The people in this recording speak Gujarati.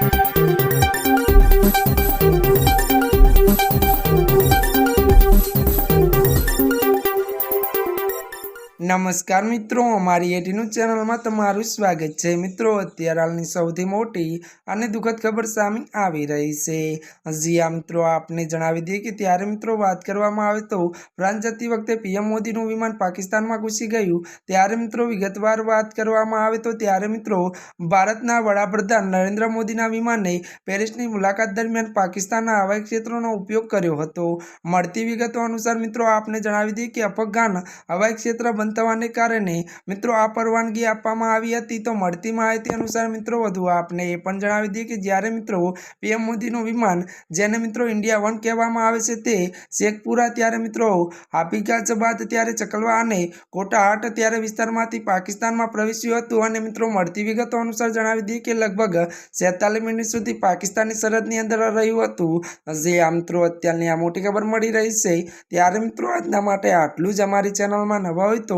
Thank you. નમસ્કાર મિત્રો, અમારી એટીનું ચેનલમાં તમારું સ્વાગત છે. મિત્રો, અત્યારે હાલની સૌથી મોટી અને દુઃખદ ખબર સામે આવી રહી છે. હજી આ મિત્રો, આપને જણાવી દઈએ કે ત્યારે મિત્રો વાત કરવામાં આવે તો ફ્રાન્સ જતી વખતે પીએમ મોદીનું વિમાન પાકિસ્તાનમાં ઘૂસી ગયું. ત્યારે મિત્રો વિગતવાર વાત કરવામાં આવે તો ત્યારે મિત્રો ભારતના વડાપ્રધાન નરેન્દ્ર મોદીના વિમાને પેરિસની મુલાકાત દરમિયાન પાકિસ્તાનના હવાઈ ક્ષેત્રનો ઉપયોગ કર્યો હતો. મળતી વિગતો અનુસાર મિત્રો, આપને જણાવી દઈએ કે અફઘાન હવાઈ ક્ષેત્ર થવાને કારણે મિત્રો આ પરવાનગી આપવામાં આવી હતી. તો મળતી માહિતી અનુસાર મિત્રો વધુ આપને એ પણ જણાવી દઈએ કે જ્યારે મિત્રો પીએમ મોદીનું વિમાન જેને મિત્રો ઇન્ડિયા વન કહેવામાં આવે છે તે શેખપુરા ત્યારે મિત્રો હાફિકાજ બાદ ત્યારે ચકલવા અને કોટાહાટ ત્યારે વિસ્તારમાંથી પાકિસ્તાનમાં પ્રવેશ્યું હતું અને મિત્રો મળતી વિગતો અનુસાર જણાવી દઈએ કે લગભગ સેતાલીસ મિનિટ સુધી પાકિસ્તાનની સરહદની અંદર રહ્યું હતું. જે આ મિત્રો અત્યારની આ મોટી ખબર મળી રહી છે. ત્યારે મિત્રો આજના માટે આટલું જ. અમારી ચેનલમાં નવા હોય તો